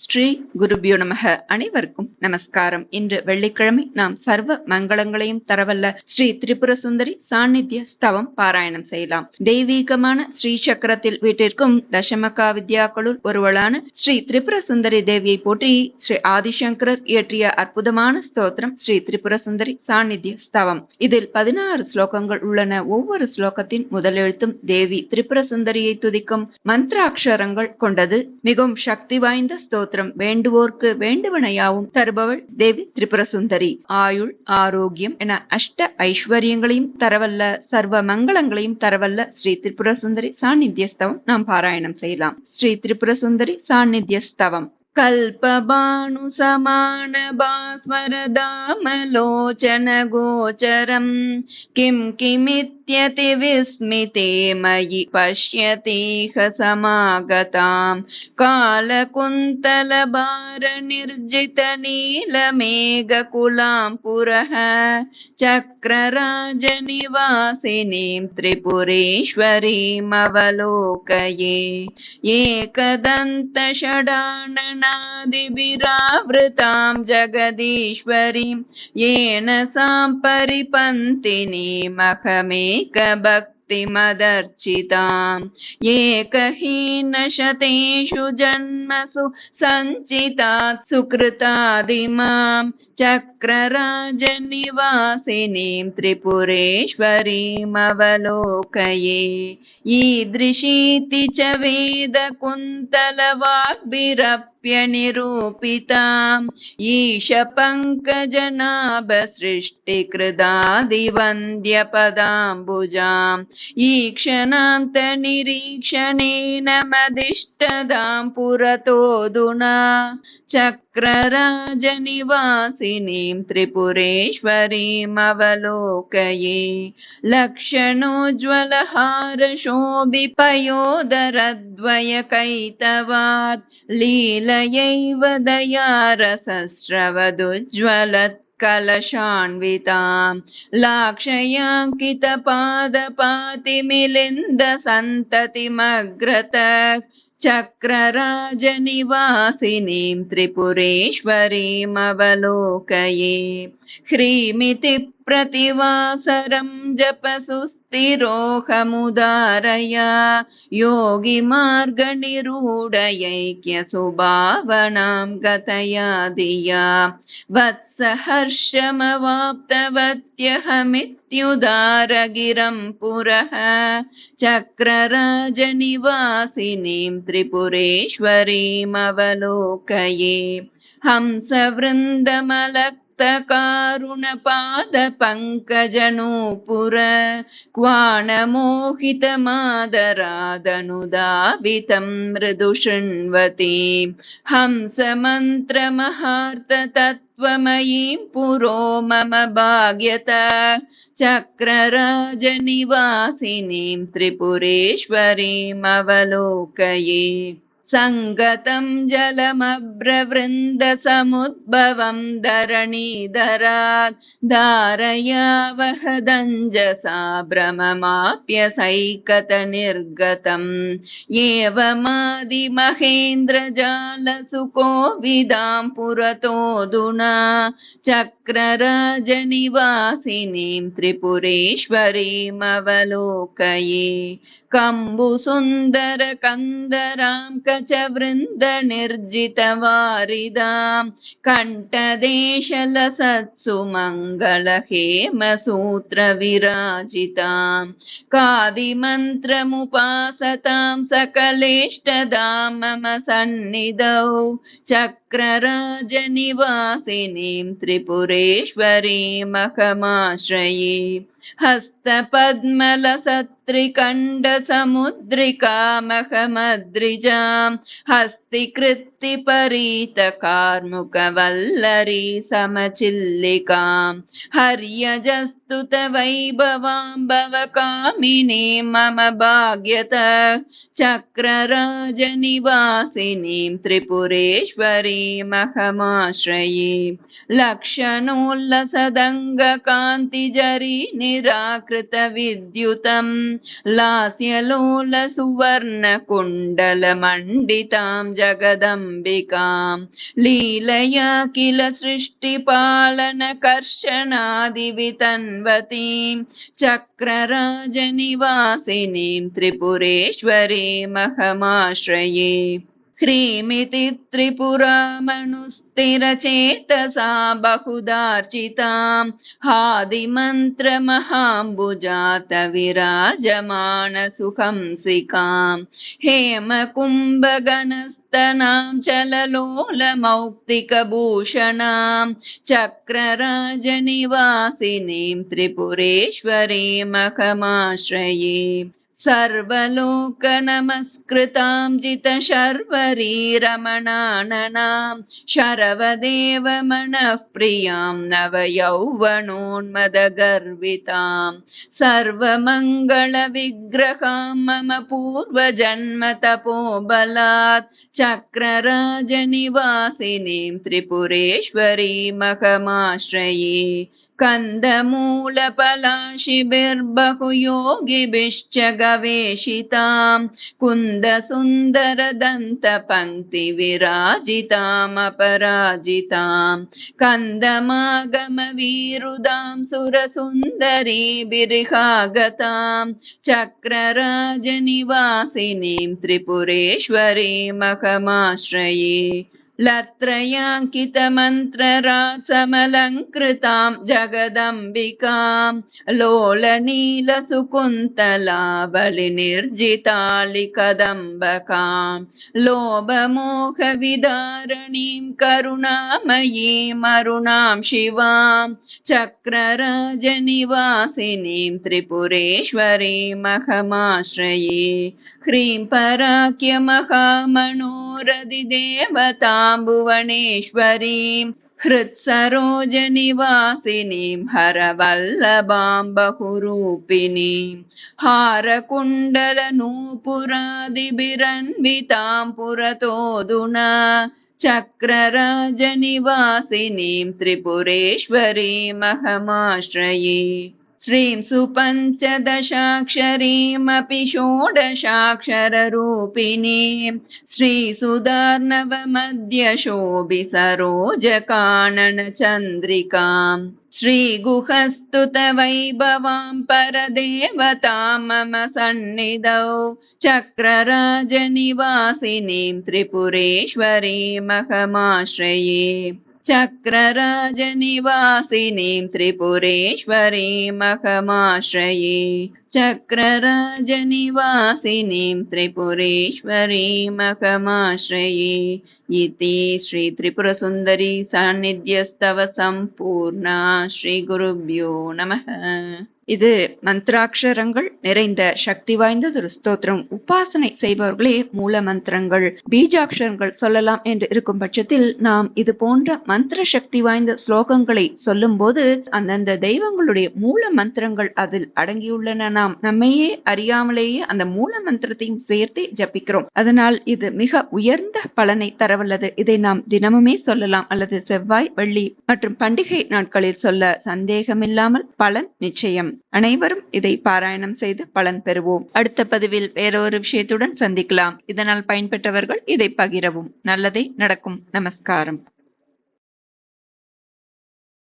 ஸ்ரீ குருபியோ நமக. அனைவருக்கும் நமஸ்காரம். இன்று வெள்ளிக்கிழமை நாம் சர்வ மங்களங்களையும் தரவல்ல ஸ்ரீ திரிபுர சுந்தரி சாநித்திய ஸ்தவம் பாராயணம் செய்யலாம். தெய்வீகமான ஸ்ரீ சக்கரத்தில் வீட்டிற்கும் தசமகா வித்யாக்களுள் ஒருவளான ஸ்ரீ திரிபுர சுந்தரி தேவியை போற்றி ஸ்ரீ ஆதிசங்கரர் இயற்றிய அற்புதமான ஸ்தோத்திரம் ஸ்ரீ திரிபுர சுந்தரி சாநித்திய ஸ்தவம். இதில் பதினாறு ஸ்லோகங்கள் உள்ளன. ஒவ்வொரு ஸ்லோகத்தின் முதலெழுத்தும் தேவி திரிபுர சுந்தரியை துதிக்கும் மந்திராட்சரங்கள் கொண்டது. மிகவும் சக்தி வாய்ந்த ஸ்தோத்திரம். வேண்டுவோர்க்கு வேண்டுவனையாவும் தருபவள் தேவி திரிபுர சுந்தரி ஆயுள் ஆரோக்கியம் என அஷ்ட ஐஸ்வர்யங்களையும் தரவல்ல சர்வ மங்களங்களையும் தரவல்ல ஸ்ரீ திரிபுர சுந்தரி சாநித்தியஸ்தவம். நாம் பாராயணம் செய்யலாம். ஸ்ரீ திரிபுர சுந்தரி சாநித்தியஸ்தவம். कल्पबाणुसमानभास्वरदामलोचनगोचरम् किं किमित्यतिविस्मिते मयि पश्यतीह समागताम्। कालकुन्तलभारनिर्जितनीलमेघकुलां पुरः। चक्रराजनिवासिनीं त्रिपुरेश्वरीमवलोकये। एकदन्तषडाननादिभिरावृतां जगदीश्वरीं येन सां परिपन्तिनीमहमेकभक् भक्तिमदर्चिताम् एकहीनशतेषु जन्मसु सञ्चितात् सुकृतादिमाम्। चक्रराजनिवासिनीं त्रिपुरेश्वरीमवलोकये ईदृशीति च वेदकुन्तलवाग्भिरप्यनिरूपिताम् ईशपङ्कजनाभसृष्टिकृदादिवन्द्यपदाम्बुजाम् ईक्षणान्तनिरीक्षणेन मदिष्टदां पुरतोऽधुना चक्रराजनिवासिनीं त्रिपुरेश्वरीमवलोकये लक्षणोज्ज्वलहारशोभिपयोदरद्वयकैतवात् लीलयैव दयारसस्रवदुज्ज्वलत् कलशान्विताम् लाक्षयाङ्कितपादपातिमिलिन्दसन्ततिमग्रतः चक्रराजनिवासिनीं त्रिपुरेश्वरीमवलोकये। ह्रीमिति प्रतिवासरं जपसुस्थिरोहमुदारया योगिमार्गनिरूढयैक्यसुभावनां गतया धिया वत्सहर्षमवाप्तवत्यहमित्युदारगिरं पुरः चक्रराजनिवासिनीं त्रिपुरेश्वरीमवलोकये हंसवृन्दमलक् कारुणपादपङ्कजनूपुर क्वाणमोहितमादरादनुदावितं मृदु शृण्वती हंसमन्त्रमहार्ततत्त्वमयीं पुरो मम भाग्यत। चक्रराजनिवासिनीं त्रिपुरेश्वरीमवलोकये सङ्गतं जलमभ्रवृन्दसमुद्भवं धरणीधरात् धारया वहदञ्जसा भ्रममाप्यसैकतनिर्गतम् एवमादिमहेन्द्रजालसुकोविदां पुरतोऽधुना चक्रराजनिवासिनीं त्रिपुरेश्वरीमवलोकये कम्बुसुन्दरकन्दरां कचवृन्दनिर्जितवारिदां कण्ठदेशलसत्सु मङ्गलहेमसूत्रविराजितां कादिमन्त्रमुपासतां सकलेष्टदां मम सन्निधौ। चक्रराजनिवासिनीं त्रिपुरेश्वरीमहमाश्रये हस्तपद्मलसत्रिकण्डसमुद्रिकामहमद्रिजां हस्तिकृत्तिपरीतकार्मुकवल्लरी समचिल्लिकां हर्यजस् गुहस्तुत वैभवाम्बव कामिनी मम भाग्यत चक्रराजनिवासिनीं त्रिपुरेश्वरीमहमाश्रये लक्षणोल्लसदङ्गकान्तिजरी निराकृतविद्युतं लास्यलोलसुवर्णकुण्डलमण्डितां जगदम्बिकां लीलया किल सृष्टिपालनकर्षणादिवितन्वतीं चक्रराजनिवासिनीं त्रिपुरेश्वरीमहमाश्रये హ్రీమితి త్రిపురమనుస్థిరచేతసా బహుదార్చితాం హాదిమంత్రమహాంబుజాత విరాజమానసుహంసికాం హేమకుంభగణస్తనాం చలలోలమౌక్తికభూషణాం. చక్రరాజనివాసినీం త్రిపురేశ్వరీమఖమాశ్రయే. सर्वलोकनमस्कृतां जितशर्वरीरमणाननां शरवदेवमनः प्रियां नवयौवनोन्मदगर्वितां सर्वमङ्गलविग्रहां मम पूर्वजन्मतपोबलात् चक्रराजनिवासिनीं त्रिपुरेश्वरीमखमाश्रये कन्दमूलपलाशिभिर्बहुयोगिभिश्च गवेषितां कुन्दसुन्दरदन्तपङ्क्तिविराजितामपराजितां कन्दमागमवीरुदां सुरसुन्दरीभिर्हागतां चक्रराजनिवासिनीं त्रिपुरेश्वरीमखमाश्रये लत्रयाङ्कितमन्त्ररासमलङ्कृतां जगदम्बिकां लोलनीलसुकुन्तलावलिनिर्जितालिकदम्बकां लोभमोहविदारणीं करुणामयीमरुणां शिवां चक्रराजनिवासिनीं त्रिपुरेश्वरीमहमाश्रये ह्रीं पराख्यमहामनोरधिदेवतां भुवनेश्वरीं हृत्सरोजनिवासिनीं हरवल्लभां बहुरूपिणीं हारकुण्डलनूपुरादिभिरन्वितां पुरतोऽधुना चक्रराजनिवासिनीं त्रिपुरेश्वरीमहमाश्रये श्रीं सुपञ्चदशाक्षरीमपि षोडशाक्षररूपिणीं श्रीसुधार्णवमध्यशोभिसरोजकाननचन्द्रिकां श्रीगुहस्तुतवैभवां परदेवतां मम सन्निधौ चक्रराजनिवासिनीं त्रिपुरेश्वरीमहमाश्रये चक्रराजनिवासिनीं त्रिपुरेश्वरीं मखमाश्रये चक्रराजनिवासिनीं त्रिपुरेश्वरीं मखमाश्रये इति श्रीत्रिपुरसुन्दरी सान्निध्यस्तव सम्पूर्णा श्रीगुरुभ्यो नमः இது மந்திராட்சரங்கள் நிறைந்த சக்தி வாய்ந்த ஒரு ஸ்தோத்திரம். உபாசனை செய்பவர்களே மூல மந்திரங்கள். பீஜாட்சரங்கள் சொல்லலாம் என்று இருக்கும் பட்சத்தில் நாம் இது போன்ற மந்திர சக்தி வாய்ந்த ஸ்லோகங்களை சொல்லும் போது அந்தந்த தெய்வங்களுடைய மூல மந்திரங்கள் அதில் அடங்கியுள்ளன நாம். நம்மையே அறியாமலேயே அந்த மூல மந்திரத்தையும் சேர்த்து ஜபிக்கிறோம். அதனால் இது மிக உயர்ந்த பலனை தரவல்லது. இதை நாம் தினமுமே சொல்லலாம். அல்லது செவ்வாய் வெள்ளி மற்றும் பண்டிகை நாட்களில் சொல்ல சந்தேகமில்லாமல் பலன் நிச்சயம். அனைவரும் இதை பாராயணம் செய்து பலன் பெறுவோம். அடுத்த பதிவில் வேறொரு விஷயத்துடன் சந்திக்கலாம். இதனால் பயன்பெற்றவர்கள் இதை பகிரவும். நல்லதே நடக்கும். நமஸ்காரம்.